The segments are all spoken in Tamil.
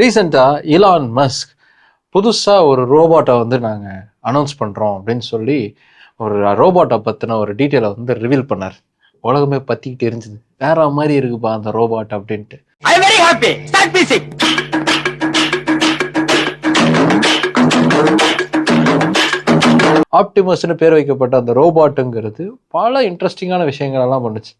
ரீசெண்டாக இலான் மஸ்க் புதுசாக ஒரு ரோபோட்டை வந்து நாங்கள் அனௌன்ஸ் பண்ணுறோம் அப்படின்னு சொல்லி ஒரு ரோபோட்டை பற்றின ஒரு டீட்டெயிலை வந்து ரிவீல் பண்ணார். உலகமே பற்றிக்கிட்டு இருந்துச்சு வேற மாதிரி இருக்குப்பா அந்த ரோபோட் அப்படின்ட்டு. ஆப்டிமஸ்னு பேர் வைக்கப்பட்ட அந்த ரோபாட்டுங்கிறது பல இன்ட்ரெஸ்டிங்கான விஷயங்கள் எல்லாம் பண்ணுச்சு.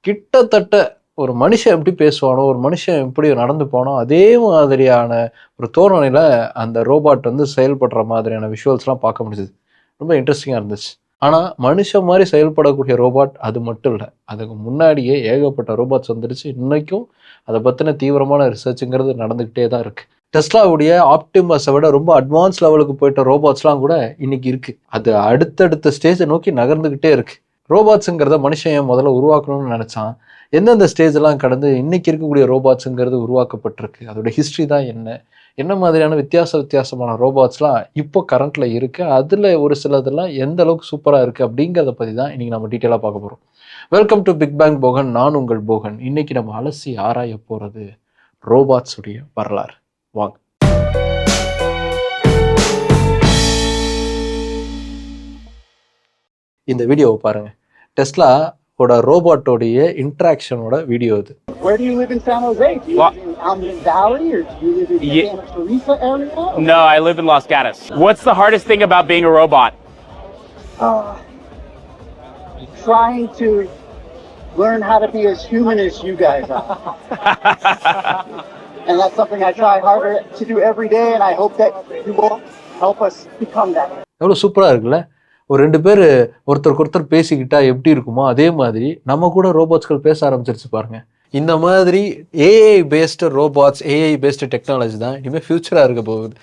கிட்டத்தட்ட ஒரு மனுஷன் எப்படி பேசுவானோ ஒரு மனுஷன் எப்படி நடந்து போனோ அதே மாதிரியான ஒரு தோரணையில் அந்த ரோபாட் வந்து செயல்படுற மாதிரியான விஷுவல்ஸ்லாம் பார்க்க முடிஞ்சுது. ரொம்ப இன்ட்ரெஸ்டிங்காக இருந்துச்சு. ஆனால் மனுஷன் மாதிரி செயல்படக்கூடிய ரோபாட் அது மட்டும் இல்லை. அதுக்கு முன்னாடியே ஏகப்பட்ட ரோபாட்ஸ் வந்துடுச்சு இன்றைக்கும் அதை பற்றின தீவிரமான ரிசர்ச்சுங்கிறது நடந்துக்கிட்டே தான் இருக்குது டெஸ்லாவுடைய ஆப்டிமஸை விட ரொம்ப அட்வான்ஸ் லெவலுக்கு போயிட்ட ரோபாட்ஸ்லாம் கூட இன்னைக்கு இருக்குது அது அடுத்தடுத்த ஸ்டேஜை நோக்கி நகர்ந்துக்கிட்டே இருக்குது ரோபாட்ஸுங்கிறத மனுஷன் ஏன் முதல்ல உருவாக்கணும்னு நினச்சான்? எந்தெந்த ஸ்டேஜ்லாம் கடந்து இன்னைக்கு இருக்கக்கூடிய ரோபாட்ஸுங்கிறது உருவாக்கப்பட்டிருக்கு? அதோட ஹிஸ்ட்ரி தான் என்ன? என்ன மாதிரியான வித்தியாச வித்தியாசமான ரோபாட்ஸ்லாம் இப்போ கரண்ட்டில் இருக்குது அதில் ஒரு சிலதெல்லாம் எந்த அளவுக்கு சூப்பராக இருக்குது அப்படிங்கிறத பற்றி தான் இன்றைக்கி நம்ம டீட்டெயிலாக பார்க்க போகிறோம் welcome to Big Bang Bogan நான் உங்கள் போகன். இன்னைக்கு நம்ம அலசி ஆராய போகிறது ரோபாட்ஸுடைய வரலாறு. வாங்க. இந்த வீடியோவை பாருங்கள் டெஸ்லா ஓட ரோபோட்டோடைய இன்ட்ராக்ஷனோட வீடியோ இது Where do you live in San Jose? Do you Well- live in Almond Valley or do you live in the Ye- Santa Teresa area? No, I live in Los Gatos. What's the hardest thing about being a robot? Uh, trying to learn how to be as human as you guys are. and that's something I try harder to do every day, and I hope that you will help us become that. எவ்வளோ சூப்பராக இருக்குல்ல ஒரு ரெண்டு பேர் ஒருத்தருக்கு ஒருத்தர் பேசிக்கிட்டா எப்படி இருக்குமோ அதே மாதிரி நம்ம கூட ரோபோட்ஸ்கள் பேச ஆரம்பிச்சிருச்சு பாருங்க. இந்த மாதிரி AI based robots AI based technology தான் இனிமேல் ஃப்யூச்சராக இருக்க போகுது.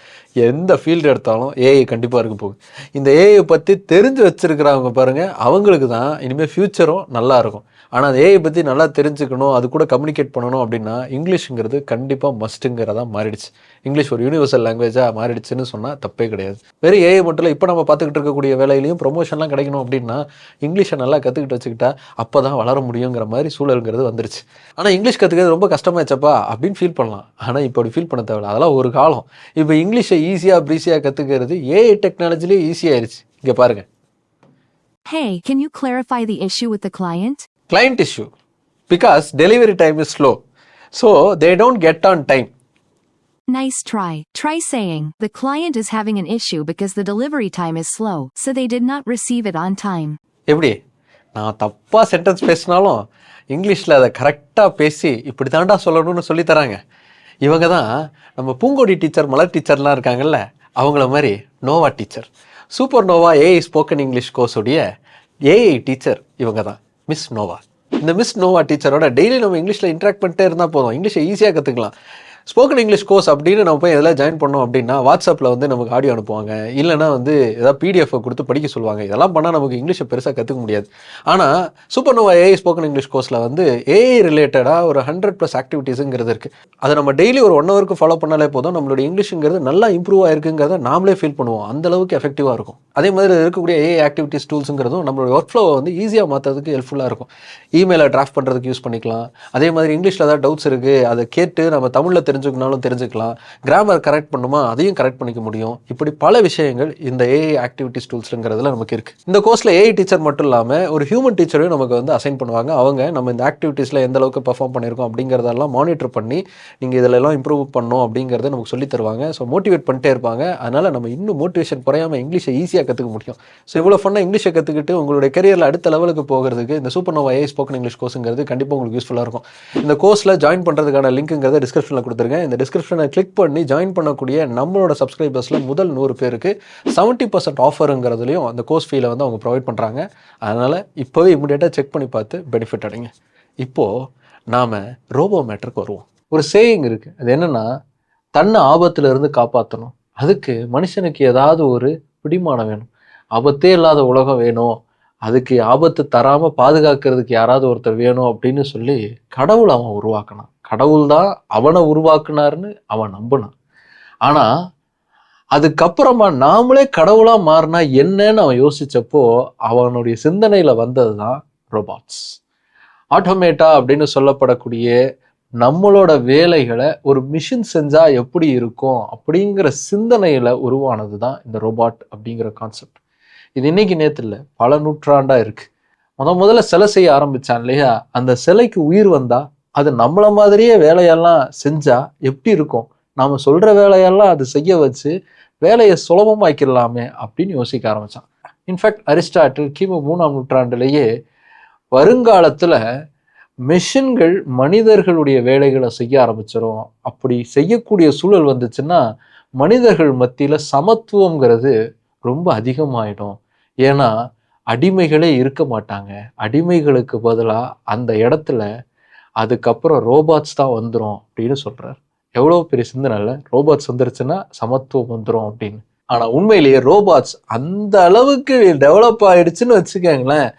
எந்த ஃபீல்டு எடுத்தாலும் ஏஐ கண்டிப்பாக இருக்க போகுது. இந்த ஏஐ பற்றி தெரிஞ்சு வச்சுருக்கிறவங்க பாருங்கள் அவங்களுக்கு தான் இனிமேல் ஃப்யூச்சரும் நல்லாயிருக்கும் ஆனால் அந்த ஏஐ பற்றி நல்லா தெரிஞ்சுக்கணும் அது கூட கம்யூனிகேட் பண்ணணும் அப்படின்னா இங்கிலீஷுங்கிறது கண்டிப்பாக மஸ்ட்டுங்கிறதா மாறிடுச்சு. இங்கிலீஷ் ஒரு யூனிவர்சல் லாங்குவேஜாக மாறிடுச்சுன்னு சொன்னால் தப்பே கிடையாது. வெறும் ஏஐ மட்டும் இல்லை இப்போ நம்ம பார்த்துக்கிட்டு இருக்கக்கூடிய வேலையிலையும் ப்ரொமோஷன்லாம் கிடைக்கணும் அப்படின்னா இங்கிலீஷை நல்லா கற்றுக்கிட்டு வச்சுக்கிட்டா அப்போ தான் வளர முடியுங்கிற மாதிரி சூழலுங்கிறது வந்துருச்சு. ஆனால் இங்கிலீஷ் கற்றுக்கிறது ரொம்ப கஷ்டமாச்சப்பா அப்படின்னு ஃபீல் பண்ணலாம். ஆனால் இப்போ அப்படி ஃபீல் பண்ண தேவையில்ல. அதெல்லாம் ஒரு காலம். இப்போ இங்கிலீஷை ஈஸியாக ப்ரீஸியாக கற்றுக்கிறது ஏஐ டெக்னாலஜிலேயே ஈஸியாயிருச்சு இங்கே பாருங்கள் Hey, can you clarify the issue with the client? Client issue because delivery time is slow so they don't get on time Nice try. Try saying, the client is having an issue because the delivery time is slow, so they did not receive it on time. எப்படி நான் தப்பாக சென்டென்ஸ் பேசினாலும் இங்கிலீஷில் அதை கரெக்டாக பேசி இப்படி தாண்டா சொல்லணும்னு சொல்லி தராங்க இவங்க தான் நம்ம பூங்கொடி டீச்சர் மலர் டீச்சர்லாம் இருக்காங்கல்ல அவங்கள மாதிரி Nova teacher super Nova AI spoken English கோர்ஸுடைய AI teacher இவங்க தான் மிஸ் நோவா இந்த மிஸ் நோவா டீச்சரோட டெய்லி நம்ம இங்கிலீஷில் இன்ட்ராக்ட் பண்ணிட்டே இருந்தால் போதும். இங்கிலீஷை ஈஸியாக கற்றுக்கலாம் ஸ்போக்கன் இங்கிலீஷ் கோர்ஸ் அப்படின்னு நம்ம போய் எதில் ஜாயின் பண்ணோம் அப்படின்னா வாட்ஸ்அப்பில் வந்து நமக்கு ஆடியோ அனுப்புவாங்க. இல்லைனா வந்து ஏதாவது பிடிஎஃப் கொடுத்து படிக்க சொல்லுவாங்க. இதெல்லாம் பண்ணால் நமக்கு இங்கிலீஷை பெருசாக கற்றுக்க முடியாது. ஆனால் super Nova AI spoken English கோர்ஸில் வந்து ஏஐ ரிலேட்டடாக ஒரு ஹண்ட்ரட் ப்ளஸ் ஆக்டிவிட்டீஸுங்கிறது இருக்குது அதை நம்ம டெய்லி ஒரு ஒன் ஹவருக்கு ஃபாலோ பண்ணாலே போதும். நம்மளுடைய இங்கிலீஷுங்கிறது நல்லா இம்ப்ரூவ் ஆயிருக்குங்கிறத நாமளே ஃபீல் பண்ணுவோம். அந்த அளவுக்கு எஃபெக்டிவாக இருக்கும். அதே மாதிரி இருக்கக்கூடிய ஏஐ ஆக்டிவிட்டீஸ் டூல்ஸுங்கிறதும் நம்மளுடைய ஒர்க் ஃப்ளோவை வந்து ஈஸியாக மாற்றுறதுக்கு ஹெல்ப்ஃபுல்லாக இருக்கும். இமெயிலை டிராஃப்ட் பண்ணுறதுக்கு யூஸ் பண்ணிக்கலாம். அதே மாதிரி இங்கிலீஷில் ஏதாவது டவுட்ஸ் இருக்குது அதை கேட்டு நம்ம தமிழில் தெரிஞ்சு தெரிஞ்சுக்கனாலும் தெரிஞ்சுக்கலாம். கிராமர் கரெக்ட் பண்ணுமா? அதையும் கரெக்ட் பண்ணிக்க முடியும். இப்படி பல விஷயங்கள் இந்த ஏஐ ஆக்டிவிட்டிஸ் டூல்ஸுங்கிறதுல நமக்கு இருக்குது இந்த கோர்ஸில் ஏஐ டீச்சர் மட்டும் இல்லாமல் ஒரு ஹியூமன் டீச்சரையும் நமக்கு வந்து அசைன் பண்ணுவாங்க. அவங்க நம்ம இந்த ஆக்டிவிட்டீஸில் எந்த அளவுக்கு பர்ஃபார்ம் பண்ணியிருக்கோம் அப்படிங்கிறதெல்லாம் மானிட்டர் பண்ணி நீங்கள் இதிலெல்லாம் இம்ப்ரூவ் பண்ணோம் அப்படிங்கிறத நமக்கு சொல்லித் தருவாங்க. ஸோ மோட்டிவேட் பண்ணிட்டே இருப்பாங்க. அதனால் நம்ம இன்னும் மோட்டிவேஷன் குறையாமல் இங்கிலீஷை ஈஸியாக கற்றுக்க முடியும். ஸோ இவ்வளோ ஃபன்னாக இங்கிலீஷை கற்றுக்கிட்டு உங்களுடைய கரியரில் அடுத்த லெவலுக்கு போகிறதுக்கு இந்த super Nova AI spoken English கோர்ஸுங்கிறது கண்டிப்பாக உங்களுக்கு யூஸ்ஃபுல்லாக இருக்கும். இந்த கோர்ஸில் ஜாயின் பண்ணுறதுக்கான லிங்க்குங்கிறத டிஸ்கிரிப்ஷனில் கொடுத்துருக்கேன். இந்த டிஸ்கிரிப்ஷனை கிளிக் பண்ணி ஜாயின் பண்ணக்கூடிய நம்மளோட சப்ஸ்கிரைபர்ஸில் முதல் நூறு பேருக்கு செவன்ட்டி பர்சன்ட் ஆஃபருங்கிறதுலையும் அந்த கோர்ஸ் ஃபீலை வந்து அவங்க ப்ரொவைட் பண்ணுறாங்க அதனால் இப்போவே இமிடியேட்டாக செக் பண்ணி பார்த்து பெனிஃபிட் அடைங்க. இப்போது நாம் ரோபோ மேட்டருக்கு வருவோம். ஒரு சேயிங் இருக்குது அது என்னென்னா தன்னை ஆபத்திலிருந்து காப்பாற்றணும் அதுக்கு மனுஷனுக்கு ஏதாவது ஒரு பிடிமானம் வேணும். ஆபத்தே இல்லாத உலகம் வேணும். அதுக்கு ஆபத்து தராமல் பாதுகாக்கிறதுக்கு யாராவது ஒருத்தர் வேணும் அப்படின்னு சொல்லி கடவுள் அவன் உருவாக்கினான். கடவுள் தான் அவனை உருவாக்குனாருன்னு அவன் நம்பினான். ஆனால் அதுக்கப்புறமா நாமளே கடவுளாக மாறினா என்னன்னு அவன் யோசித்தப்போ அவனுடைய சிந்தனையில் வந்தது தான் ரோபாட்ஸ் ஆட்டோமேட்டா அப்படின்னு சொல்லப்படக்கூடிய நம்மளோட வேலைகளை ஒரு மிஷின் செஞ்சால் எப்படி இருக்கும் அப்படிங்கிற சிந்தனையில் உருவானது தான் இந்த ரோபாட் அப்படிங்கிற கான்செப்ட் இது இன்னைக்கு நேத்து இல்லை பல நூற்றாண்டாக இருக்குது முத முதல்ல சிலை செய்ய ஆரம்பித்தான் இல்லையா? அந்த சிலைக்கு உயிர் வந்தால் அது நம்மள மாதிரியே வேலையெல்லாம் செஞ்சா எப்படி இருக்கும்? நாம சொல்ற வேலையெல்லாம் அது செய்ய வச்சு வேலையை சுலபமாக்கிடலாமே அப்படின்னு யோசிக்க ஆரம்பிச்சான். இன்ஃபேக்ட் அரிஸ்டாட்டில் கிமு மூணாம் நூற்றாண்டுலேயே வருங்காலத்துல மிஷின்கள் மனிதர்களுடைய வேலைகளை செய்ய ஆரம்பிச்சிடும் அப்படி செய்யக்கூடிய சூழல் வந்துச்சுன்னா மனிதர்கள் மத்தியில சமத்துவங்கிறது ரொம்ப அதிகமாயிடும். ஏன்னா அடிமைகளே இருக்க மாட்டாங்க. அடிமைகளுக்கு பதிலாக அந்த இடத்துல அதுக்கப்புறம் ரோபாட்ஸ் தான் வந்துடும் அப்படின்னு சொல்கிறார் எவ்வளோ பெரிய சிந்தனை இல்லை. ரோபாட்ஸ் வந்துருச்சுன்னா சமத்துவம் வந்துடும் அப்படின்னு. ஆனால் உண்மையிலேயே ரோபாட்ஸ் அந்த அளவுக்கு டெவலப் ஆகிடுச்சுன்னு வச்சுக்கோங்களேன்.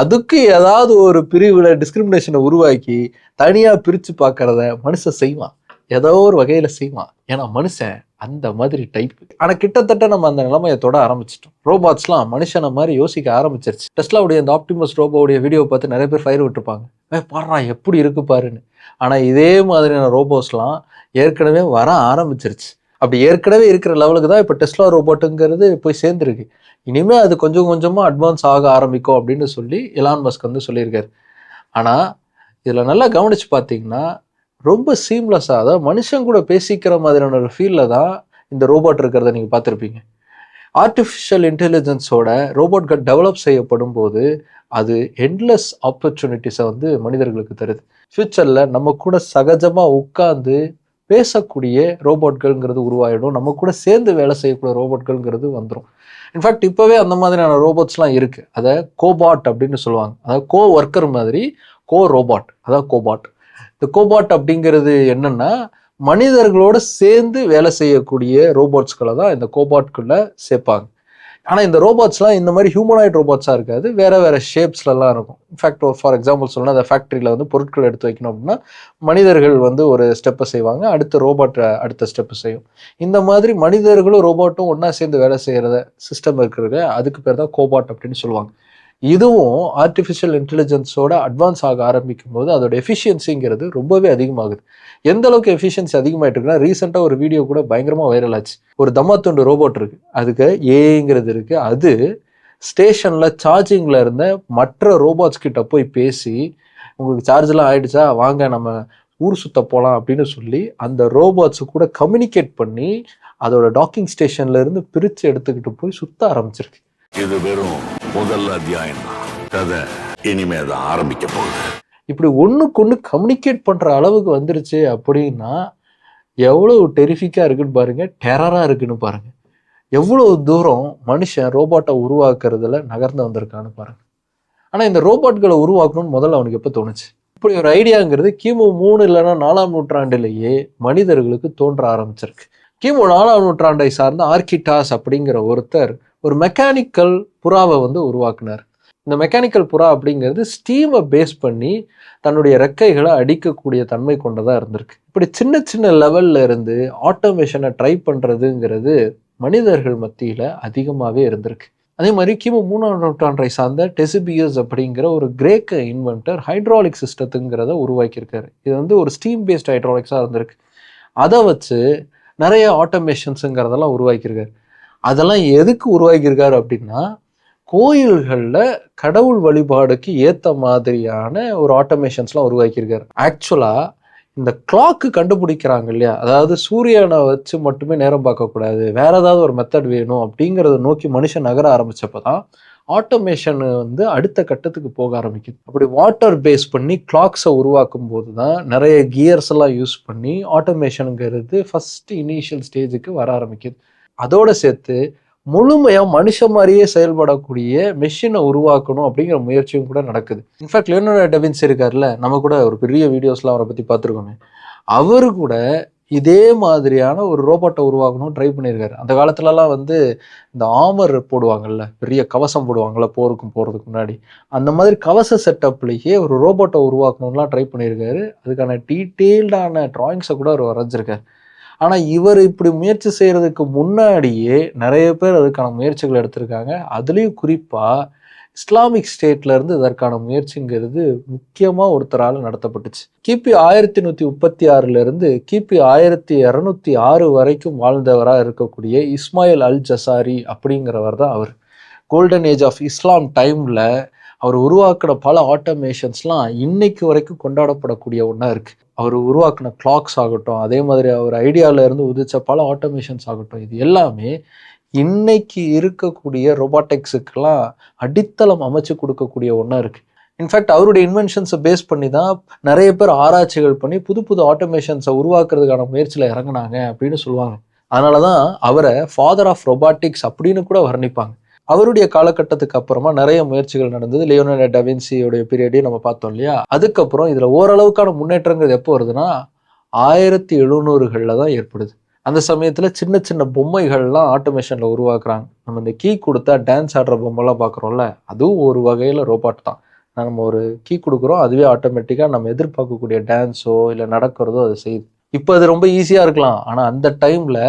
அதுக்கு ஏதாவது ஒரு பிரிவில் டிஸ்கிரிமினேஷனை உருவாக்கி தனியாக பிரித்து பார்க்குறத மனுஷன் செய்வான். ஏதோ ஒரு வகையில செய்வான். ஏன்னா மனுஷன் அந்த மாதிரி டைப் ஆனா கிட்டத்தட்ட நம்ம அந்த நிலைமையை தொட ஆரம்பிச்சிட்டோம். ரோபாட்ஸ்லாம் மனுஷனை மாதிரி யோசிக்க ஆரம்பிச்சிருச்சு. டெஸ்லாவுடைய அந்த ஆப்டிமஸ் ரோபோவுடைய வீடியோ பார்த்து நிறைய பேர் ஃபயர் விட்டுருப்பாங்க. ஏ பாடுறா எப்படி இருக்கு பாருன்னு. ஆனா இதே மாதிரியான ரோபோஸ்லாம் ஏற்கனவே வர ஆரம்பிச்சிருச்சு. அப்படி ஏற்கனவே இருக்கிற லெவலுக்கு தான் இப்போ டெஸ்லா ரோபோட்டுங்கிறது போய் சேர்ந்துருக்கு. இனிமே அது கொஞ்சம் கொஞ்சமாக அட்வான்ஸ் ஆக ஆரம்பிக்கும் அப்படின்னு சொல்லி இலான் மஸ்க் வந்து சொல்லியிருக்காரு. ஆனால் இதில் நல்லா கவனிச்சு பார்த்தீங்கன்னா ரொம்ப சீம்லெஸ்ஸாக அதாவது மனுஷன் கூட பேசிக்கிற மாதிரியான ஒரு ஃபீலில் தான் இந்த ரோபோட் இருக்கிறத நீங்கள் பார்த்துருப்பீங்க. ஆர்டிஃபிஷியல் இன்டெலிஜென்ஸோட ரோபோட்கள் டெவலப் செய்யப்படும் போது அது எண்ட்லெஸ் ஆப்பர்ச்சுனிட்டிஸை வந்து மனிதர்களுக்கு தருது. ஃப்யூச்சரில் நம்ம கூட சகஜமாக உட்காந்து பேசக்கூடிய ரோபோட்கள்ங்கிறது உருவாயிடும். நம்ம கூட சேர்ந்து வேலை செய்யக்கூடிய ரோபோட்கள்ங்கிறது வந்துடும் இன்ஃபேக்ட் இப்போவே அந்த மாதிரியான ரோபோட்ஸ்லாம் இருக்குது அதை கோபாட் அப்படின்னு சொல்லுவாங்க. அதாவது கோ ஒர்க்கர் மாதிரி கோ ரோபாட் அதாவது கோபாட் இந்த கோபாட் அப்படிங்கிறது என்னன்னா மனிதர்களோட சேர்ந்து வேலை செய்யக்கூடிய ரோபோட்ஸ்களை தான் இந்த கோபாட்குள்ளே சேர்ப்பாங்க. ஆனால் இந்த ரோபோட்ஸ்லாம் இந்த மாதிரி ஹியூமனாய்ட் ரோபோட்ஸாக இருக்காது. வேற வேற ஷேப்ஸ்லலாம் இருக்கும். இன்ஃபேக்ட் ஒரு ஃபார் எக்ஸாம்பிள் சொல்லணும் அந்த ஃபேக்ட்ரியில் வந்து பொருட்கள் எடுத்து வைக்கணும் அப்படின்னா மனிதர்கள் வந்து ஒரு ஸ்டெப்பை செய்வாங்க. அடுத்த ரோபோட்டை அடுத்த ஸ்டெப்பு செய்யும். இந்த மாதிரி மனிதர்களும் ரோபோட்டும் ஒன்றா சேர்ந்து வேலை செய்கிற சிஸ்டம் இருக்கிறது. அதுக்கு பேர் தான் கோபாட் அப்படின்னு சொல்லுவாங்க. இதுவும் ஆர்டிஃபிஷியல் இன்டெலிஜென்ஸோட அட்வான்ஸ் ஆக ஆரம்பிக்கும் போது அதோட எஃபிஷியன்சிங்கிறது ரொம்பவே அதிகமாகுது. எந்த அளவுக்கு எஃபிஷியன்சி அதிகமாயிட்டு இருக்குன்னா ரீசெண்டாக ஒரு வீடியோ கூட பயங்கரமாக வைரல் ஆச்சு. ஒரு தம்மாத்துண்டு ரோபோட் இருக்கு. அதுக்கு ஏங்கிறது இருக்கு. அது ஸ்டேஷன்ல சார்ஜிங்ல இருந்த மற்ற ரோபோட்ஸ் கிட்ட போய் பேசி உங்களுக்கு சார்ஜ்லாம் ஆயிடுச்சா? வாங்க நம்ம ஊர் சுத்த போகலாம் அப்படின்னு சொல்லி அந்த ரோபோட்ஸு கூட கம்யூனிகேட் பண்ணி அதோட டாக்கிங் ஸ்டேஷன்ல இருந்து பிரித்து எடுத்துக்கிட்டு போய் சுத்த ஆரம்பிச்சிருக்கு. இது வெறும் முதல் அத்தியாயம். கதை இனிமே தான் ஆரம்பிக்க போகுது. இப்படி ஒன்றுக்கு ஒன்று கம்யூனிகேட் பண்ணுற அளவுக்கு வந்துருச்சு அப்படின்னா எவ்வளோ டெரிஃபிக்காக இருக்குன்னு பாருங்கள் டெரராக இருக்குன்னு பாருங்க. எவ்வளவு தூரம் மனுஷன் ரோபோட்டை உருவாக்குறதுல நகர்ந்து வந்திருக்கான்னு பாருங்கள் ஆனால் இந்த ரோபோட்களை உருவாக்கணும்னு முதல்ல அவனுக்கு எப்போ தோணுச்சு? இப்படி ஒரு ஐடியாங்கிறது கிமு மூணு இல்லைன்னா நாலாம் நூற்றாண்டிலேயே மனிதர்களுக்கு தோன்ற ஆரம்பிச்சிருக்கு. கிமு நாலாம் நூற்றாண்டை சார்ந்த ஆர்கிட்டாஸ் அப்படிங்கிற ஒருத்தர் ஒரு மெக்கானிக்கல் புறாவை வந்து உருவாக்குனார். இந்த மெக்கானிக்கல் புறா அப்படிங்கிறது ஸ்டீமை பேஸ் பண்ணி தன்னுடைய ரெக்கைகளை அடிக்கக்கூடிய தன்மை கொண்டதாக இருந்திருக்கு. இப்படி சின்ன சின்ன லெவல்ல இருந்து ஆட்டோமேஷனை ட்ரை பண்ணுறதுங்கிறது மனிதர்கள் மத்தியில் அதிகமாகவே இருந்திருக்கு. அதே மாதிரி கிமு மூணாம் நூற்றாண்டை சார்ந்த டெசிபியஸ் அப்படிங்கிற ஒரு கிரேக்க இன்வென்டர் ஹைட்ராலிக் சிஸ்டத்துங்கிறத உருவாக்கியிருக்காரு. இது வந்து ஒரு ஸ்டீம் பேஸ்ட் ஹைட்ராலிக்ஸாக இருந்திருக்கு. அதை வச்சு நிறைய ஆட்டோமேஷன்ஸுங்கிறதெல்லாம் உருவாக்கியிருக்காரு. அதெல்லாம் எதுக்கு உருவாக்கியிருக்காரு அப்படின்னா கோயில்களில் கடவுள் வழிபாடுக்கு ஏற்ற மாதிரியான ஒரு ஆட்டோமேஷன்ஸ்லாம் உருவாக்கியிருக்காரு. ஆக்சுவலாக இந்த கிளாக்கு கண்டுபிடிக்கிறாங்க இல்லையா? அதாவது சூரியனை வச்சு மட்டுமே நேரம் பார்க்கக்கூடாது. வேற ஏதாவது ஒரு மெத்தட் வேணும் அப்படிங்கிறத நோக்கி மனுஷன் நகர ஆரம்பித்தப்போ தான் ஆட்டோமேஷன் வந்து அடுத்த கட்டத்துக்கு போக ஆரம்பிக்குது. அப்படி வாட்டர் பேஸ் பண்ணி கிளாக்ஸை உருவாக்கும் போது தான் நிறைய கியர்ஸ் எல்லாம் யூஸ் பண்ணி ஆட்டோமேஷனுங்கிறது ஃபஸ்ட் இனிஷியல் ஸ்டேஜுக்கு வர ஆரம்பிக்குது. அதோடு சேர்த்து முழுமையாக மனுஷ மாதிரியே செயல்படக்கூடிய மெஷினை உருவாக்கணும் அப்படிங்கிற முயற்சியும் கூட நடக்குது. இன்ஃபேக்ட் லியோனோ டெவின்ஸ் இருக்கார்ல நம்ம கூட ஒரு பெரிய வீடியோஸ்லாம் அவரை பற்றி பார்த்துருக்கோமே. அவரு கூட இதே மாதிரியான ஒரு ரோபோட்டை உருவாக்கணும் ட்ரை பண்ணியிருக்காரு. அந்த காலத்துலலாம் வந்து இந்த ஆமர் போடுவாங்கல்ல பெரிய கவசம் போடுவாங்கள்ல போருக்கும் போகிறதுக்கு முன்னாடி. அந்த மாதிரி கவச செட்டப்லேயே ஒரு ரோபோட்டை உருவாக்கணும்லாம் ட்ரை பண்ணியிருக்காரு. அதுக்கான டீட்டெயில்டான ட்ராயிங்ஸை கூட அவர் வரைஞ்சிருக்காரு. ஆனால் இவர் இப்படி முயற்சி செய்கிறதுக்கு முன்னாடியே நிறைய பேர் அதுக்கான முயற்சிகள் எடுத்திருக்காங்க. அதுலேயும் குறிப்பாக இஸ்லாமிக் ஸ்டேட்லேருந்து இதற்கான முயற்சிங்கிறது முக்கியமாக ஒருத்தரால் நடத்தப்பட்டுச்சு. கிபி ஆயிரத்தி நூற்றி முப்பத்தி ஆறுலேருந்து கிபி ஆயிரத்தி இரநூத்தி ஆறு வரைக்கும் வாழ்ந்தவராக இருக்கக்கூடிய இஸ்மாயில் அல் ஜசாரி அப்படிங்கிறவர் தான் அவர். கோல்டன் ஏஜ் ஆஃப் இஸ்லாம் டைமில் அவர் உருவாக்கின பல ஆட்டோமேஷன்ஸ்லாம் இன்னைக்கு வரைக்கும் கொண்டாடப்படக்கூடிய ஒன்றா இருக்கு. அவர் உருவாக்கின கிளாக்ஸ் ஆகட்டும் அதே மாதிரி அவர் ஐடியால இருந்து உதிச்ச பல ஆட்டோமேஷன்ஸ் ஆகட்டும் இது எல்லாமே இன்னைக்கு இருக்கக்கூடிய ரொபாட்டிக்ஸுக்கெல்லாம் அடித்தளம் அமைச்சு கொடுக்கக்கூடிய ஒன்றா இருக்கு. இன்ஃபேக்ட் அவருடைய இன்வென்ஷன்ஸை பேஸ் பண்ணி தான் நிறைய பேர் ஆராய்ச்சிகள் பண்ணி புது புது ஆட்டோமேஷன்ஸை உருவாக்குறதுக்கான முயற்சியில் இறங்குனாங்க அப்படின்னு சொல்லுவாங்க. அதனால தான் அவரை ஃபாதர் ஆஃப் ரொபாட்டிக்ஸ் அப்படின்னு கூட வர்ணிப்பாங்க. அவருடைய காலகட்டத்துக்கு அப்புறமா நிறைய முயற்சிகள் நடந்தது. லியோனோ டவின்சியோடைய பீரியடையும் நம்ம பார்த்தோம் இல்லையா? அதுக்கப்புறம் இதில் ஓரளவுக்கான முன்னேற்றங்கிறது எப்போ வருதுன்னா ஆயிரத்தி எழுநூறுகளில் தான் ஏற்படுது. அந்த சமயத்தில் சின்ன சின்ன பொம்மைகள்லாம் ஆட்டோமேஷனில் உருவாக்குறாங்க. நம்ம இந்த கீ கொடுத்தா டான்ஸ் ஆடுற பொம்மைலாம் பார்க்குறோம்ல அதுவும் ஒரு வகையில் ரோபாட் தான். நம்ம ஒரு கீ கொடுக்குறோம் அதுவே ஆட்டோமேட்டிக்காக நம்ம எதிர்பார்க்கக்கூடிய டான்ஸோ இல்லை நடக்கிறதோ அது செய்யுது. இப்போ அது ரொம்ப ஈஸியாக இருக்கலாம். ஆனால் அந்த டைமில்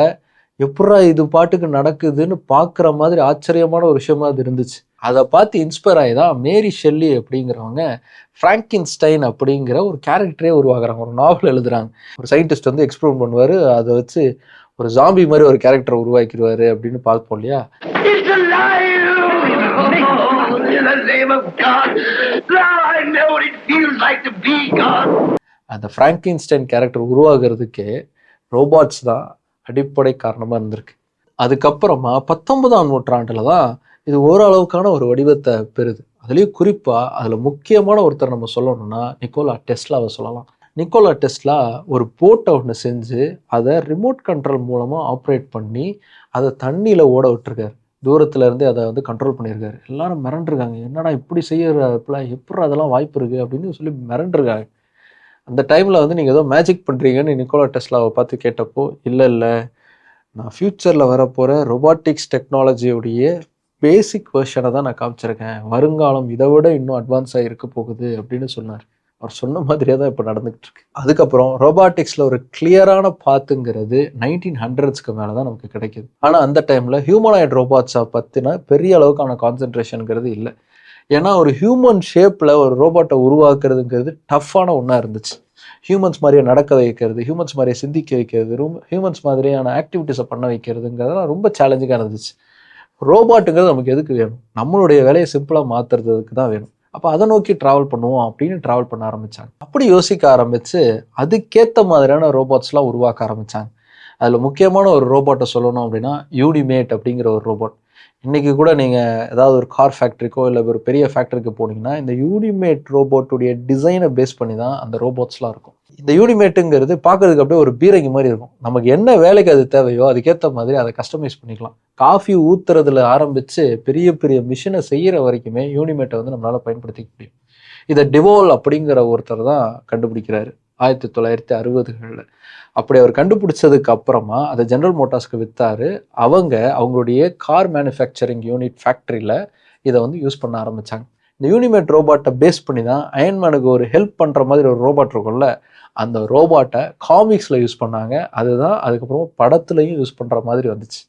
எப்படா இது பாட்டுக்கு நடக்குதுன்னு பார்க்குற மாதிரி ஆச்சரியமான ஒரு விஷயமா அது இருந்துச்சு. அதை பார்த்து இன்ஸ்பயர் ஆகி தான் மேரி ஷெல்லி அப்படிங்கிறவங்க ஃப்ராங்கின்ஸ்டைன் அப்படிங்கிற ஒரு கேரக்டரே உருவாக்குறாங்க. ஒரு நாவல் எழுதுறாங்க. ஒரு சயின்டிஸ்ட் வந்து எக்ஸ்ப்ளோர் பண்ணுவார். அதை வச்சு ஒரு ஜாம்பி மாதிரி ஒரு கேரக்டரை உருவாக்கிடுவாரு அப்படின்னு பார்ப்போம் இல்லையா. அந்த ஃப்ராங்கின்ஸ்டைன் கேரக்டர் உருவாகிறதுக்கே ரோபாட்ஸ் தான் அடிப்படை காரணமாக இருந்திருக்கு. அதுக்கப்புறமா பத்தொன்பதாம் நூற்றாண்டில் தான் இது ஓரளவுக்கான ஒரு வடிவத்தை பெறுது. அதுலேயும் குறிப்பாக அதில் முக்கியமான ஒருத்தர் நம்ம சொல்லணும்னா நிக்கோலா டெஸ்லாவை சொல்லலாம். நிக்கோலா டெஸ்லா ஒரு போட்டை ஒன்று செஞ்சு அதை ரிமோட் கண்ட்ரோல் மூலமாக ஆப்ரேட் பண்ணி அதை தண்ணியில் ஓட விட்டுருக்காரு. தூரத்தில் இருந்தே அதை வந்து கண்ட்ரோல் பண்ணியிருக்காரு. எல்லாரும் மிரண்டிருக்காங்க. என்னடா இப்படி செய்யறப்பல? எப்படி அதெல்லாம் வாய்ப்பு இருக்குது அப்படின்னு சொல்லி மிரண்டிருக்காங்க. அந்த டைமில் வந்து நீங்கள் ஏதோ மேஜிக் பண்ணுறீங்கன்னு நிக்கோலா டெஸ்லாவை பார்த்து கேட்டப்போ இல்லை இல்லை. நான் ஃப்யூச்சரில் வரப்போகிற ரொபாட்டிக்ஸ் டெக்னாலஜியோடைய பேசிக் வெர்ஷனை தான் நான் காமிச்சிருக்கேன். வருங்காலம் இதை விட இன்னும் அட்வான்ஸாக இருக்க போகுது அப்படின்னு சொன்னார். அவர் சொன்ன மாதிரியே தான் இப்போ நடந்துகிட்டு இருக்கு. அதுக்கப்புறம் ரோபாட்டிக்ஸில் ஒரு கிளியரான பாத்துங்கிறது நைன்டீன் ஹண்ட்ரட்ஸ்க்கு மேலே தான் நமக்கு கிடைக்குது. ஆனால் அந்த டைமில் ஹியூமனாய்ட் ரோபாட்ஸை பற்றின பெரிய அளவுக்கான கான்சென்ட்ரேஷனுங்கிறது இல்லை. ஏன்னா ஒரு ஹியூமன் ஷேப்பில் ஒரு ரோபோட்டை உருவாக்குறதுங்கிறது டஃப்பான ஒன்றா இருந்துச்சு. ஹியூமன்ஸ் மாதிரியே நடக்க வைக்கிறது ஹியூமன்ஸ் மாதிரியே சிந்திக்க வைக்கிறது ரொம்ப ஹியூமன்ஸ் மாதிரியான ஆக்டிவிட்டீஸை பண்ண வைக்கிறதுங்கிறதுலாம் ரொம்ப சேலஞ்சிங்காக இருந்துச்சு. ரோபாட்டுங்கிறது நமக்கு எதுக்கு வேணும்? நம்மளுடைய வேலையை சிம்பிளாக மாற்றுறதுக்கு தான் வேணும். அப்போ அதை நோக்கி ட்ராவல் பண்ணுவோம் அப்படின்னு ட்ராவல் பண்ண ஆரம்பித்தாங்க அப்படி யோசிக்க ஆரம்பித்து அதுக்கேற்ற மாதிரியான ரோபோட்ஸ்லாம் உருவாக்க ஆரம்பித்தாங்க அதில் முக்கியமான ஒரு ரோபோட்டை சொல்லணும் அப்படின்னா யூனிமேட் அப்படிங்கிற ஒரு ரோபோட் இன்றைக்கி கூட நீங்கள் ஏதாவது ஒரு கார் ஃபேக்ட்ரிக்கோ இல்லை ஒரு பெரிய ஃபேக்ட்ரிக்கு போனீங்கன்னா இந்த யூனிமேட் ரோபோட்டுடைய டிசைனை பேஸ் பண்ணி தான் அந்த ரோபோட்ஸ்லாம் இருக்கும். இந்த யூனிமேட்டுங்கிறது பார்க்குறதுக்கு அப்படியே ஒரு பீரங்கி மாதிரி இருக்கும். நமக்கு என்ன வேலைக்கு அது தேவையோ அதுக்கேற்ற மாதிரி அதை கஸ்டமைஸ் பண்ணிக்கலாம். காஃபி ஊத்துறதுல ஆரம்பித்து பெரிய பெரிய மிஷினை செய்கிற வரைக்குமே யூனிமேட்டை வந்து நம்மளால் பயன்படுத்திக்க முடியும். இதை டிவோல் அப்படிங்கிற ஒருத்தர் தான் கண்டுபிடிக்கிறாரு. ஆயிரத்தி தொள்ளாயிரத்தி அறுபதுகளில். அப்படி அவர் கண்டுபிடிச்சதுக்கு அப்புறமா அதை ஜென்ரல் மோட்டார்ஸ்க்கு விற்றாரு அவங்க அவங்களுடைய கார் மேனுஃபேக்சரிங் யூனிட் ஃபேக்ட்ரியில் இதை வந்து யூஸ் பண்ண ஆரம்பித்தாங்க இந்த யூனிமேட் ரோபாட்டை பேஸ் பண்ணி தான் அயன்மேனுக்கு ஒரு ஹெல்ப் பண்ணுற மாதிரி ஒரு ரோபாட் இருக்கும்ல அந்த ரோபாட்டை காமிக்ஸில் யூஸ் பண்ணாங்க. அதுதான் அதுக்கப்புறம் படத்துலையும் யூஸ் பண்ணுற மாதிரி வந்துச்சு.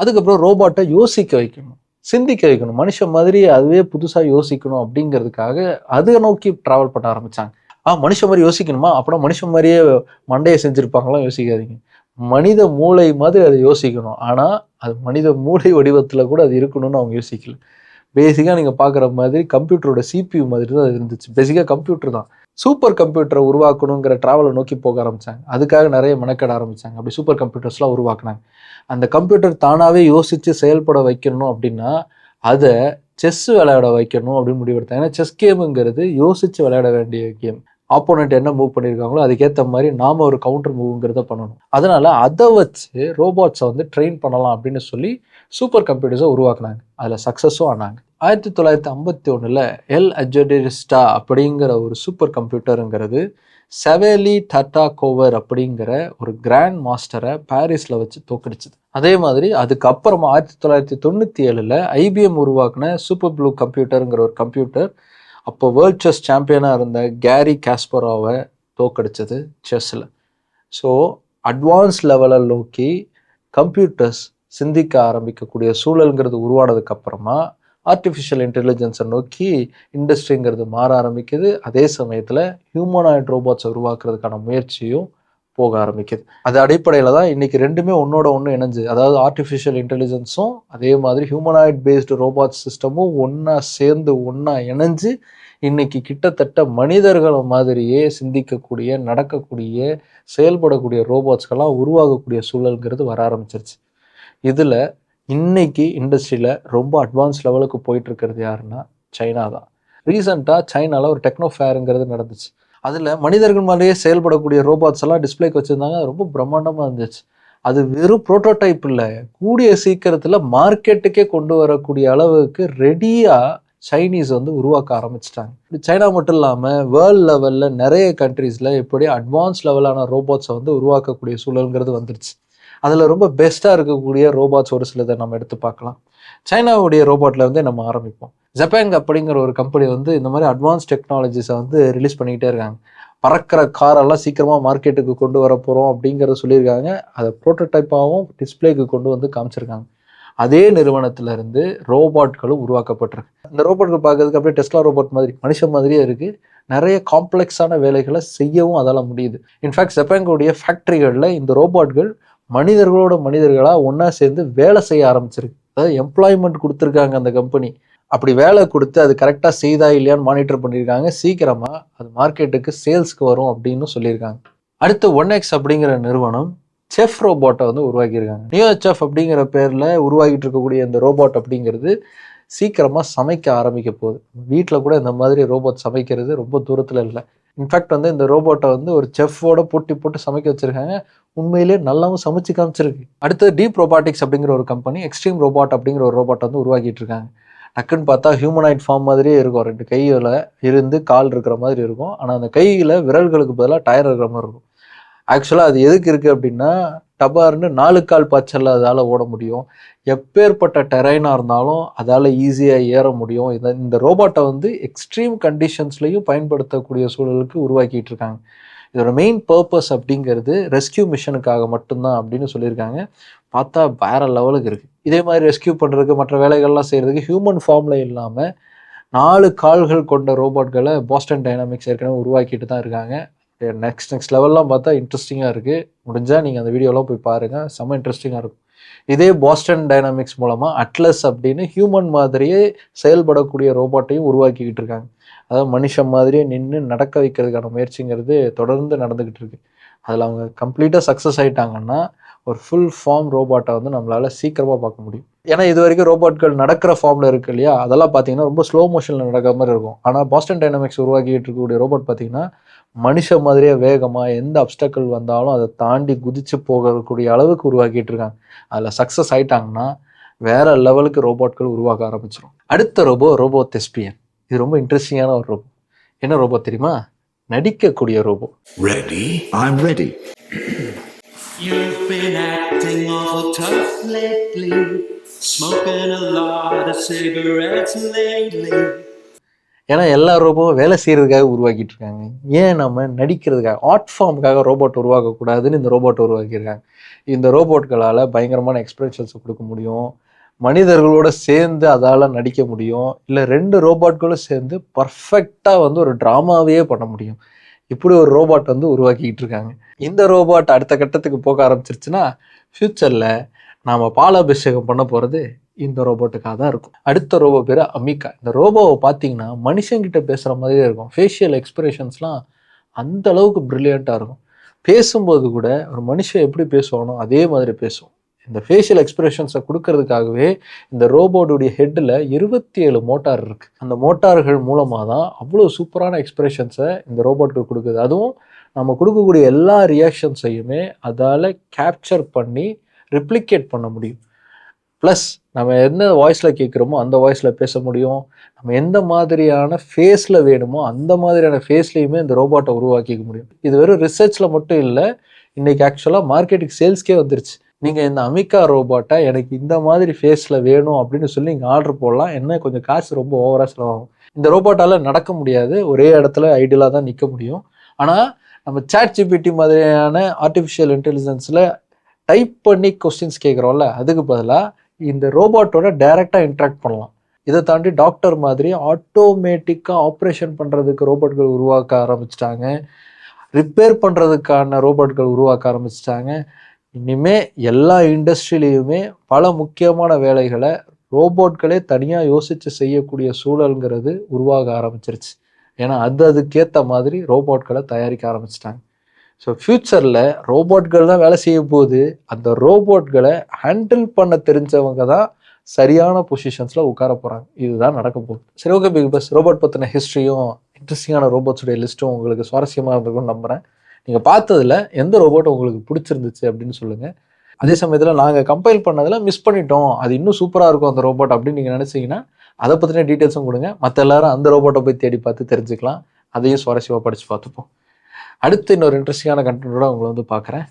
அதுக்கப்புறம் ரோபாட்டை யோசிக்க வைக்கணும். சிந்திக்க வைக்கணும். மனுஷன் மாதிரி அதுவே புதுசாக யோசிக்கணும் அப்படிங்கிறதுக்காக அதை நோக்கி ட்ராவல் பண்ண ஆரம்பிச்சாங்க. ஆ மனுஷன் மாதிரி யோசிக்கணுமா? அப்படின்னா மனுஷன் மாதிரியே மண்டையை செஞ்சுருப்பாங்களாம் யோசிக்காதீங்க. மனித மூளை மாதிரி அதை யோசிக்கணும். ஆனால் அது மனித மூளை வடிவத்தில் கூட அது இருக்கணும்னு அவங்க யோசிக்கல. பேசிக்காக நீங்கள் பார்க்குற மாதிரி கம்ப்யூட்டரோட சிபியூ மாதிரி தான் அது இருந்துச்சு. பேசிக்காக கம்ப்யூட்டர் தான். சூப்பர் கம்ப்யூட்டரை உருவாக்கணுங்கிற ட்ராவலை நோக்கி போக ஆரம்பித்தாங்க அதுக்காக நிறைய மெனக்கெட ஆரம்பித்தாங்க அப்படி சூப்பர் கம்ப்யூட்டர்ஸ்லாம் உருவாக்குனாங்க. அந்த கம்ப்யூட்டர் தானாகவே யோசித்து செயல்பட வைக்கணும் அப்படின்னா அதை செஸ் விளையாட வைக்கணும் அப்படின்னு முடிவெடுத்தாங்க. ஏன்னா செஸ் கேமுங்கிறது யோசித்து விளையாட வேண்டிய கேம் ஆப்போனண்ட் என்ன மூவ் பண்ணியிருக்காங்களோ அதுக்கேற்ற மாதிரி நாம் ஒரு கவுண்டர் மூவ்ங்கிறத பண்ணணும். அதனால் அதை வச்சு ரோபோட்ஸை வந்து ட்ரெயின் பண்ணலாம் அப்படின்னு சொல்லி சூப்பர் கம்ப்யூட்டர்ஸை உருவாக்குனாங்க. அதில் சக்ஸஸும் ஆனாங்க. ஆயிரத்தி தொள்ளாயிரத்தி ஐம்பத்தி ஒன்றில் எல் அஜடிஸ்டா அப்படிங்கிற ஒரு சூப்பர் கம்ப்யூட்டருங்கிறது செவேலி டாட்டா கோவர் அப்படிங்கிற ஒரு கிராண்ட் மாஸ்டரை பாரிஸில் வச்சு தோக்கடிச்சது. அதே மாதிரி அதுக்கப்புறமா ஆயிரத்தி தொள்ளாயிரத்தி தொண்ணூற்றி ஏழில் ஐபிஎம் உருவாக்குன சூப்பர் ப்ளூ கம்ப்யூட்டருங்கிற ஒரு கம்ப்யூட்டர் அப்போ வேர்ல்ட் செஸ் சாம்பியனாக இருந்த கேரி காஸ்பரோவை தோக்கடிச்சது செஸ்ஸில் ஸோ அட்வான்ஸ் லெவலை நோக்கி கம்ப்யூட்டர்ஸ் சிந்திக்க ஆரம்பிக்கக்கூடிய சூழல்ங்கிறது உருவானதுக்கப்புறமா ஆர்டிஃபிஷியல் இன்டெலிஜென்ஸை நோக்கி இண்டஸ்ட்ரிங்கிறது மாற ஆரம்பிக்குது. அதே சமயத்தில் ஹியூமனாய்ட் ரோபோட்ஸை உருவாக்குறதுக்கான முயற்சியும் போக ஆரம்பிக்குது. அது அடிப்படையில் தான் இன்னைக்கு ரெண்டுமே ஒன்னோட ஒன்று இணைஞ்சு அதாவது ஆர்டிஃபிஷியல் இன்டெலிஜென்ஸும் அதே மாதிரி ஹியூமனாய்ட் பேஸ்டு ரோபாட் சிஸ்டமும் ஒன்றா சேர்ந்து ஒன்றா இணைஞ்சு இன்னைக்கு கிட்டத்தட்ட மனிதர்களை மாதிரியே சிந்திக்கக்கூடிய நடக்கக்கூடிய செயல்படக்கூடிய ரோபோட்ஸ்கெல்லாம் உருவாகக்கூடிய சூழல்ங்கிறது வர ஆரம்பிச்சிருச்சு. இதில் இன்னைக்கு இண்டஸ்ட்ரியில் ரொம்ப அட்வான்ஸ் லெவலுக்கு போயிட்டு இருக்கிறது யாருன்னா சைனா தான். ரீசெண்டாக சைனாவில் ஒரு டெக்னோ ஃபேருங்கிறது நடந்துச்சு. அதில் மனிதர்கள் மாதிரியே செயல்படக்கூடிய ரோபாட்ஸ் எல்லாம் டிஸ்பிளேக்கு வச்சுருந்தாங்க. அது ரொம்ப பிரம்மாண்டமாக இருந்துச்சு. அது வெறும் ப்ரோட்டோடைப் இல்லை. கூடிய சீக்கிரத்தில் மார்க்கெட்டுக்கே கொண்டு வரக்கூடிய அளவுக்கு ரெடியாக சைனீஸ் வந்து உருவாக்க ஆரம்பிச்சிட்டாங்க. சைனா மட்டும் இல்லாமல் வேர்ல்ட் லெவலில் நிறைய கண்ட்ரீஸில் இப்படி அட்வான்ஸ் லெவலான ரோபோட்ஸை வந்து உருவாக்கக்கூடிய சூழல்ங்கிறது வந்துருச்சு. அதில் ரொம்ப பெஸ்ட்டாக இருக்கக்கூடிய ரோபாட்ஸ் ஒரு சிலதை நம்ம எடுத்து பார்க்கலாம். சைனாவுடைய ரோபோட்டில் வந்து நம்ம ஆரம்பிப்போம். ஜப்பாங் அப்படிங்கிற ஒரு கம்பெனி வந்து இந்த மாதிரி அட்வான்ஸ் டெக்னாலஜிஸை வந்து ரிலீஸ் பண்ணிக்கிட்டே இருக்காங்க. பறக்கிற காரெல்லாம் சீக்கிரமாக மார்க்கெட்டுக்கு கொண்டு வர போகிறோம் அப்படிங்கிறத சொல்லியிருக்காங்க. அதை ப்ரோட்டோடைப்பாகவும் டிஸ்பிளேக்கு கொண்டு வந்து காமிச்சிருக்காங்க. அதே நிறுவனத்துல இருந்து ரோபாட்களும் உருவாக்கப்பட்டிருக்கு. இந்த ரோபோட்கள் பார்க்கறதுக்கு அப்படியே டெஸ்லா ரோபோட் மாதிரி மனுஷன் மாதிரியே இருக்குது நிறைய காம்ப்ளெக்ஸான வேலைகளை செய்யவும் அதால் முடியுது. இன்ஃபேக்ட் ஜப்பாங்கோடைய ஃபேக்ட்ரிகளில் இந்த ரோபோட்கள் மனிதர்களோட மனிதர்களாக ஒன்றா சேர்ந்து வேலை செய்ய ஆரம்பிச்சிருக்கு. அதாவது எம்ப்ளாய்மெண்ட் கொடுத்துருக்காங்க அந்த கம்பெனி அப்படி வேலை கொடுத்து அது கரெக்டாக செய்தா இல்லையான்னு மானிட்டர் பண்ணியிருக்காங்க. சீக்கிரமாக அது மார்க்கெட்டுக்கு சேல்ஸ்க்கு வரும் அப்படின்னு சொல்லியிருக்காங்க. அடுத்து ஒன் எக்ஸ் அப்படிங்கிற நிறுவனம் செஃப் ரோபோட்டை வந்து உருவாக்கியிருக்காங்க. நியோ செஃப் அப்படிங்கிற பேரில் உருவாகிட்டு இருக்கக்கூடிய இந்த ரோபோட் அப்படிங்கிறது சீக்கிரமாக சமைக்க ஆரம்பிக்க போகுது. வீட்டில் கூட இந்த மாதிரி ரோபோட் சமைக்கிறது ரொம்ப தூரத்தில் இல்லை. இன்ஃபேக்ட் வந்து இந்த ரோபோட்டை வந்து ஒரு செஃப்போட போட்டி போட்டு சமைக்க வச்சுருக்காங்க. உண்மையிலேயே நல்லாவும் சமைச்சு காமிச்சிருக்கு. அடுத்து டீப் ரோபாட்டிக்ஸ் அப்படிங்கிற ஒரு கம்பெனி எக்ஸ்ட்ரீம் ரோபாட் அப்படிங்கிற ஒரு ரோபோட்டை வந்து உருவாக்கிட்டு இருக்காங்க. டக்குன்னு பார்த்தா ஹியூமனாய்ட் ஃபார்ம் மாதிரியே இருக்கும். ரெண்டு கையில் இருந்து கால் இருக்கிற மாதிரி இருக்கும். ஆனால் அந்த கையில் விரல்களுக்கு பதிலாக டயர் இருக்கிற மாதிரி இருக்கும். ஆக்சுவலாக அது எதுக்கு இருக்குது அப்படின்னா டபார்னு நாலு கால் பாய்ச்சலில் அதால் ஓட முடியும். எப்பேற்பட்ட டெரைனாக இருந்தாலும் அதால் ஈஸியாக ஏற முடியும். இதை இந்த ரோபோட்டை வந்து எக்ஸ்ட்ரீம் கண்டிஷன்ஸ்லையும் பயன்படுத்தக்கூடிய சூழலுக்கு உருவாக்கிட்டு இருக்காங்க. இதோட மெயின் பர்பஸ் அப்படிங்கிறது ரெஸ்கியூ மிஷனுக்காக மட்டும்தான் அப்படின்னு சொல்லியிருக்காங்க. பார்த்தா வேற லெவலுக்கு இருக்குது இதே மாதிரி ரெஸ்கியூ பண்ணுறதுக்கு மற்ற வேலைகள்லாம் செய்கிறதுக்கு ஹியூமன் ஃபார்மில் இல்லாமல் நாலு கால்கள் கொண்ட ரோபோட்களை பாஸ்டன் டைனாமிக்ஸ் ஏற்கனவே உருவாக்கிட்டு தான் இருக்காங்க. நெக்ஸ்ட் நெக்ஸ்ட் லெவல்லாம் பார்த்தா இன்ட்ரெஸ்டிங்காக இருக்குது முடிஞ்சால் நீங்கள் அந்த வீடியோலாம் போய் பாருங்கள் செம்ம இன்ட்ரெஸ்டிங்காக இருக்கும். இதே பாஸ்டன் டைனாமிக்ஸ் மூலமாக அட்லஸ் அப்படின்னு ஹியூமன் மாதிரியே செயல்படக்கூடிய ரோபோட்டையும் உருவாக்கிக்கிட்டு இருக்காங்க. அதாவது மனுஷன் மாதிரியே நின்று நடக்க வைக்கிறதுக்கான முயற்சிங்கிறது தொடர்ந்து நடந்துக்கிட்டு இருக்கு. அதில் அவங்க கம்ப்ளீட்டாக சக்ஸஸ் ஆகிட்டாங்கன்னா ஒரு ஃபுல் ஃபார்ம் ரோபோட்டை வந்து நம்மளால் சீக்கிரமாக பார்க்க முடியும். ஏன்னா இது வரைக்கும் ரோபோட்கள் நடக்கிற ஃபார்மில் இருக்கு இல்லையா? அதெல்லாம் பார்த்தீங்கன்னா ரொம்ப ஸ்லோ மோஷனில் நடக்கிற மாதிரி இருக்கும். ஆனால் பாஸ்டன் டைனமிக்ஸ் உருவாக்கிட்டு இருக்கக்கூடிய ரோபோட் பார்த்தீங்கன்னா மனுஷ மாதிரியே வேகமாக எந்த அப்டக்கல் வந்தாலும் அதை தாண்டி குதிச்சு போகக்கூடிய அளவுக்கு உருவாக்கிட்டு இருக்காங்க. அதில் சக்ஸஸ் ஆயிட்டாங்கன்னா வேற லெவலுக்கு ரோபோட்கள் உருவாக்க ஆரம்பிச்சிடும் அடுத்த ரோபோ ரோபோ தெஸ்பியன் இது ரொம்ப இன்ட்ரெஸ்டிங்கான ஒரு ரோபோ என்ன ரோபோ தெரியுமா? நடிக்கக்கூடிய robo Ready? I'm ready. You've been acting all tough lately, smoking a lot of cigarettes lately. ஏன்னா எல்லா ரோபோவும் வேலை செய்யறதுக்காக உருவாக்கிட்டு இருக்காங்க ஏன் நம்ம நடிக்கிறதுக்காக ஆர்ட் ஃபார்முக்காக ரோபோட் உருவாக்கக்கூடாதுன்னு இந்த ரோபோட் உருவாக்கியிருக்காங்க. இந்த ரோபோட்களால் பயங்கரமான எக்ஸ்பிரஷன்ஸ் கொடுக்க முடியும். மனிதர்களோட சேர்ந்து அதால் நடிக்க முடியும். இல்லை ரெண்டு ரோபாட்களும் சேர்ந்து பர்ஃபெக்டாக வந்து ஒரு ட்ராமாவே பண்ண முடியும். இப்படி ஒரு ரோபோட் வந்து உருவாக்கிக்கிட்டு இருக்காங்க. இந்த ரோபோட் அடுத்த கட்டத்துக்கு போக ஆரம்பிச்சிருச்சுன்னா ஃப்யூச்சரில் நாம் பாலாபிஷேகம் பண்ண போகிறது இந்த ரோபோட்டுக்காக தான் இருக்கும். அடுத்த ரோபோ பேர் அமிகா. இந்த ரோபோவை பார்த்தீங்கன்னா மனுஷங்கிட்ட பேசுகிற மாதிரியே இருக்கும். ஃபேஷியல் எக்ஸ்பிரஷன்ஸ்லாம் அந்த அளவுக்கு ப்ரில்லியண்ட்டாக இருக்கும். பேசும்போது கூட ஒரு மனுஷன் எப்படி பேசுவானோ அதே மாதிரி பேசும். இந்த ஃபேஷியல் எக்ஸ்பிரஷன்ஸை கொடுக்கறதுக்காகவே இந்த ரோபோட்டுடைய ஹெட்டில் இருபத்தி ஏழு மோட்டார் இருக்குது அந்த மோட்டார்கள் மூலமாக தான் அவ்வளோ சூப்பரான எக்ஸ்பிரஷன்ஸை இந்த ரோபோட்டுக்கு கொடுக்குது. அதுவும் நம்ம கொடுக்கக்கூடிய எல்லா ரியாக்ஷன்ஸையுமே அதால் கேப்சர் பண்ணி ரிப்ளிகேட் பண்ண முடியும். ப்ளஸ் நம்ம எந்த வாய்ஸில் கேட்குறோமோ அந்த வாய்ஸில் பேச முடியும். நம்ம எந்த மாதிரியான ஃபேஸில் வேணுமோ அந்த மாதிரியான ஃபேஸ்லேயுமே இந்த ரோபோட்டை உருவாக்கிக்க முடியும். இது வெறும் ரிசர்ச்சில் மட்டும் இல்லை இன்றைக்கி ஆக்சுவலாக மார்க்கெட்டுக்கு சேல்ஸ்க்கே வந்துருச்சு. நீங்கள் இந்த அமிகா ரோபோட்டை எனக்கு இந்த மாதிரி ஃபேஸில் வேணும் அப்படின்னு சொல்லி நீங்கள் ஆர்டர் போடலாம். என்ன கொஞ்சம் காசு ரொம்ப ஓவராக செலவாகும். இந்த ரோபோட்டால் நடக்க முடியாது. ஒரே இடத்துல ஐடியலாக தான் நிற்க முடியும். ஆனால் நம்ம சேட் ஜிபிடி மாதிரியான ஆர்டிஃபிஷியல் இன்டெலிஜென்ஸில் டைப் பண்ணி கொஸ்டின்ஸ் கேட்குறோம்ல அதுக்கு பதிலாக இந்த ரோபோட்டோட டைரெக்டாக இன்ட்ராக்ட் பண்ணலாம். இதை தாண்டி டாக்டர் மாதிரி ஆட்டோமேட்டிக்காக ஆப்ரேஷன் பண்ணுறதுக்கு ரோபோட்கள் உருவாக்க ஆரம்பிச்சிட்டாங்க. ரிப்பேர் பண்ணுறதுக்கான ரோபோட்கள் உருவாக்க ஆரம்பிச்சிட்டாங்க. இனிமே எல்லா இண்டஸ்ட்ரியிலையுமே பல முக்கியமான வேலைகளை ரோபோட்களே தனியாக யோசித்து செய்யக்கூடிய சூழல்ங்கிறது உருவாக ஆரம்பிச்சிருச்சு. ஏன்னா அது அதுக்கேற்ற மாதிரி ரோபோட்களை தயாரிக்க ஆரம்பிச்சிட்டாங்க. ஸோ ஃப்யூச்சரில் ரோபோட்கள் தான் வேலை செய்ய போது அந்த ரோபோட்களை ஹேண்டில் பண்ண தெரிஞ்சவங்க தான் சரியான பொசிஷன்ஸில் உட்கார போகிறாங்க இதுதான் நடக்க போகுது. சரி ஓகே பிக் பஸ் ரோபோட் பற்றின ஹிஸ்ட்ரியும் இன்ட்ரெஸ்டிங்கான ரோபோட்ஸுடைய லிஸ்ட்டும் உங்களுக்கு சுவாரஸ்யமாக இருந்திருக்கும்னு நம்புகிறேன் நீங்கள் பார்த்ததில் எந்த ரோபோட் உங்களுக்கு பிடிச்சிருந்துச்சு அப்படின்னு சொல்லுங்கள் அதே சமயத்தில் நாங்கள் கம்பைல் பண்ணதில் மிஸ் பண்ணிட்டோம். அது இன்னும் சூப்பராக இருக்கும் அந்த ரோபோட் அப்படின்னு நீங்கள் நினச்சிங்கன்னா அதை பற்றின டீட்டெயில்ஸும் கொடுங்க. மற்ற எல்லாரும் அந்த ரோபோட்டை போய் தேடி பார்த்து தெரிஞ்சுக்கலாம். அதையும் சுவாரஸ்யமாக படித்து பார்த்துப்போம். அடுத்து இன்னொரு இன்ட்ரெஸ்டிங்கான கண்டென்ட்டோட உங்களை வந்து பார்க்குறேன்.